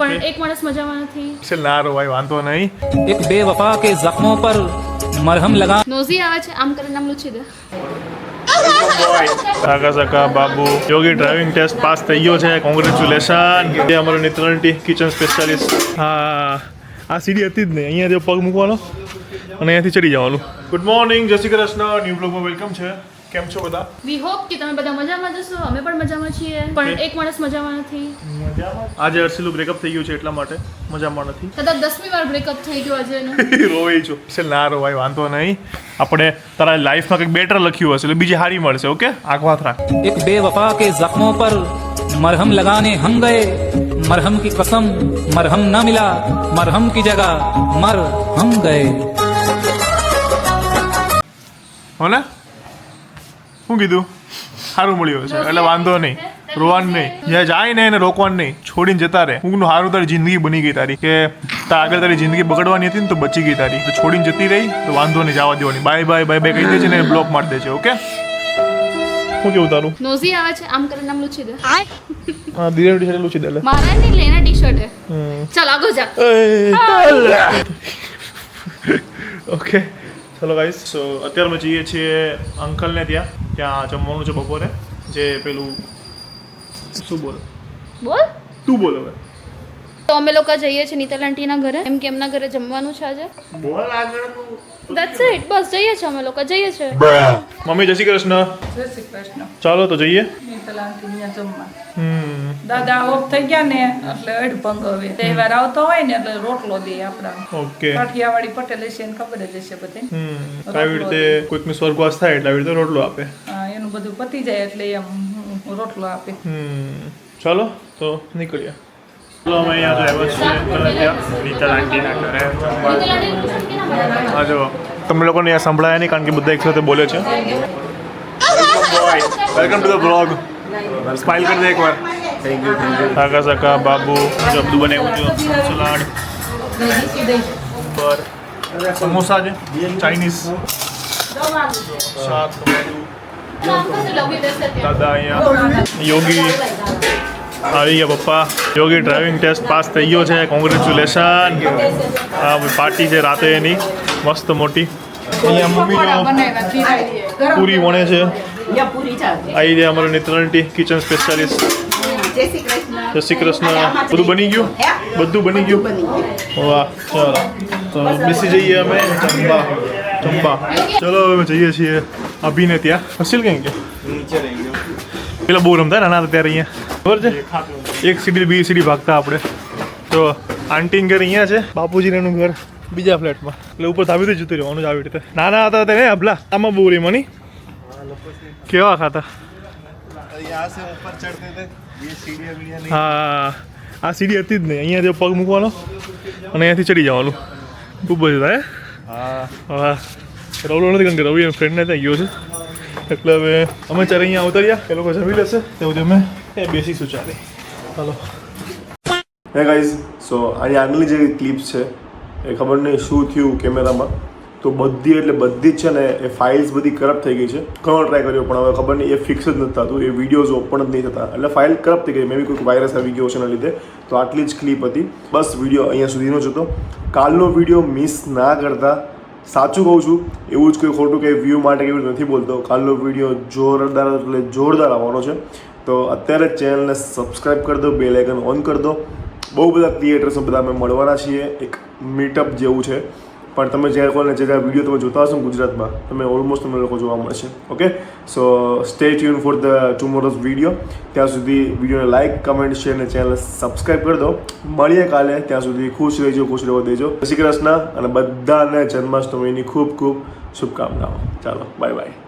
પણ એક માણસ મજામાં નથી. છે ના ભાઈ વાંધો નહીં. એક બે વફા કે જખમો પર મરહમ લગા નોઝી આવે છે આમ કરીને નામ લૂછી દે. સકા Babu. Yogi driving test pass થઈ ગયો છે. કોંગ્રેચ્યુલેશન જે અમારો નિતરણટી કિચન સ્પેશિયાલિસ્ટ હા આ સીડી હતી જ નહીં. અહીંયા જો પગ મૂકવાનો. અને અહીંયાથી ચડી જવાનું. ગુડ મોર્નિંગ જય શ્રી કૃષ્ણ. ન્યૂ બ્લોગમાં વેલકમ છે. કેમ છો બધા? વી હોપ કે તમે બધા મજામાં જશો અમે પણ મજામાં છીએ. પણ એક માણસ મજામાં નથી. આજે અર્શિલું બ્રેકઅપ થઈ ગયું છે એટલા માટે મજામાં નથી. કદાચ દસમી વાર બ્રેકઅપ થઈ ગયો આજે રોવાઈ છો. છે ના રોવાય વાંધો નહીં. આપણે તારા લાઈફમાં કંઈક બેટર લખ્યું હશે એટલે બીજી હારી મળશે ઓકે આંખ વાત રાખ. એક બેવફા કે જખમો પર મરહમ લગાને હમ ગયે. મરહમ કી કસમ મરહમ ના મિલા. મરહમ કી જગા મર હમ ગયે. હોના? શું કીધું? સારું મળ્યું. છે એટલે વાંધો નહીં. રોવાનું નહીં. જ્યાં જાય ને એને રોકવાનું નહીં. છોડીને જતા રહે. હું સારું તારી જિંદગી બની ગઈ તારી. કે તાર આગળ તારી જિંદગી બગડવાની હતી ને તો બચી ગઈ તારી. તો છોડીને જતી રહી તો વાંધો નહીં જવા દેવાની. બાય બાય બાય બાય કહી દેજે ને બ્લોક મારી દેજે ઓકે શું કેવું તારું? નોઝી આવે છે. આમ કરીને આમ લૂછી દે. હા ધીરે ધીરે લૂછી દે લે. મારા ની લેના ટીશર્ટ હે. ચાલ આગળ જા. ઓકે ચલો. ગાઈસ સો અત્યારે અમે જઈએ છીએ અંકલને ત્યાં. ત્યાં જમવાનું છે બપોરે? જે પેલું શું બોલ? બોલ. તું બોલ હવે. તો અમે લોકો જઈએ છીએ નીતલ આંટીના ઘરે. એમ કે એમના ઘરે જમવાનું છે આજે. બોલ આગળ તું. દેટ્સ ઇટ બસ જઈએ છીએ અમે લોકો. જઈએ છીએ. મમ્મી જય શ્રી કૃષ્ણ. જય શ્રી કૃષ્ણ. ચાલો તો જઈએ. નીતલ અહીંયા જમવા. હમ. દાદા ઓફ થઈ ગયા ને એટલે અડભંગ હવે. તહેવાર આવતો હોય ને એટલે રોટલો દે આપણા. ઓકે. કાઠિયાવાડી પટેલ હશે એને ખબર જ હશે બધે. આવી રીતે કોઈકનું સ્વર્ગવાસ થાય એટલે આવી રીતે રોટલો આપે. હા, એનું બધું પતી જાય એટલે એમ રોટલો આપે. ચાલો તો નીકળીએ. ચાલો અમે અહીંયા તો આવ્યા છીએ. નીતલ આંટીના ઘરે. નીતલ આંટીનું ટી શર્ટ કેના મળે? હા જો તમને લોકોને અહીંયા સંભળાય નહીં કારણ કે બધા એક સાથે બોલે છે. Welcome to the blog smile કરી દે એકવાર. કાકા સકા બાબુ જો બધું બનાવ્યું છે સલાડ પર સમોસા છે ચાઇનીઝ શાક ત્યાં. દાદા અહીંયા યોગી આવી ગયા પપ્પા. યોગી ડ્રાઇવિંગ ટેસ્ટ પાસ થઈ ગયો છે. કોંગ્રેચ્યુલેશન આ પાર્ટી છે રાતે એની. મસ્ત મોટી. અહીંયા મમ્મી પૂરી વણે છે. આવી જાય અમારો નિત્રણટી કિચન સ્પેશિયાલિસ્ટ જય શ્રી કૃષ્ણ. જય શ્રી કૃષ્ણ. બધું બની ગયું? બધું બની ગયું? વાહ ચાલો. તો બેસી જઈએ અમે. ચંબા ચંબા. ચલો હવે જઈએ છીએ અભિને ત્યાં. હસીલ કંઈ કે પેલા બહુ રમતા નાના હતા ત્યારે અહીંયા. ખબર છે? એક સીડી બી સીડી ભાગતા આપણે. તો આંટી ઘર અહીંયા છે બાપુજી એનું ઘર બીજા ફ્લેટમાં. એટલે ઉપર ધાબી તો જતું રહેવાનું જ આવી રીતે. નાના હતા તેને અબલા આમાં બહુ રહી મની કેવા ખાતા? હા આ સીડી હતી જ નહીં. અહીંયા જો પગ મૂકવાનો અને અહીંયાથી ચડી જવાનું. ખૂબ જ હે? હા. રવલો નથી કારણ કે રવિ ફ્રેન્ડને ત્યાં ગયો છે. એટલે હવે અમે ચારે અહીંયા ઉતર્યા એ લોકો જમી લેશે. તે સુધી અમે એ બેસીશું ચાલે ચાલો હે ગાઈઝ સો આની આગલી જે ક્લિપ્સ છે એ ખબર નહીં શું થયું કેમેરામાં તો બધી એટલે બધી જ છે ને એ ફાઇલ્સ બધી કરપ્ટ થઈ ગઈ છે. ઘણો ટ્રાય કર્યો, પણ હવે ખબર નહીં, એ ફિક્સ જ નથી થતું. એ વિડીયોઝ ઓપન જ નહીં થતા. એટલે ફાઇલ કરપ્ટ થઈ ગઈ. મેં બી કોઈક વાયરસ આવી ગયો છે એના લીધે. તો આટલી જ ક્લિપ હતી. બસ વીડિયો અહીંયા સુધીનો જ હતો. કાલનો વીડિયો મિસ ના કરતા સાચું કહું છું, એવું જ કોઈ ખોટું કંઈ વ્યૂ માટે કેવું નથી બોલતો. કાલનો વીડિયો જોરદાર એટલે જોરદાર આવવાનો છે. તો અત્યારે ચેનલને સબસ્ક્રાઈબ કરી દો બે લાઇકન ઓન કરી દો. બહુ બધા ક્રિએટર્સો બધા અમે મળવાના છીએ. એક મીટઅપ જેવું છે. પણ તમે જ્યારે કોને જે વીડિયો તમે જોતા હશો ગુજરાતમાં તમે ઓલમોસ્ટ તમને લોકો જોવા મળશે okay so stay tune for the tomorrow's video ત્યાં સુધી વિડીયોને લાઇક કમેન્ટ શેર અને ચેનલ સબસ્ક્રાઈબ કરી દો. મળીએ કાલે. ત્યાં સુધી ખુશ રહેજો, ખુશ રહેવા દેજો. શ્રી કૃષ્ણ અને બધાને જન્માષ્ટમીની ખૂબ ખૂબ શુભકામનાઓ. ચાલો બાય બાય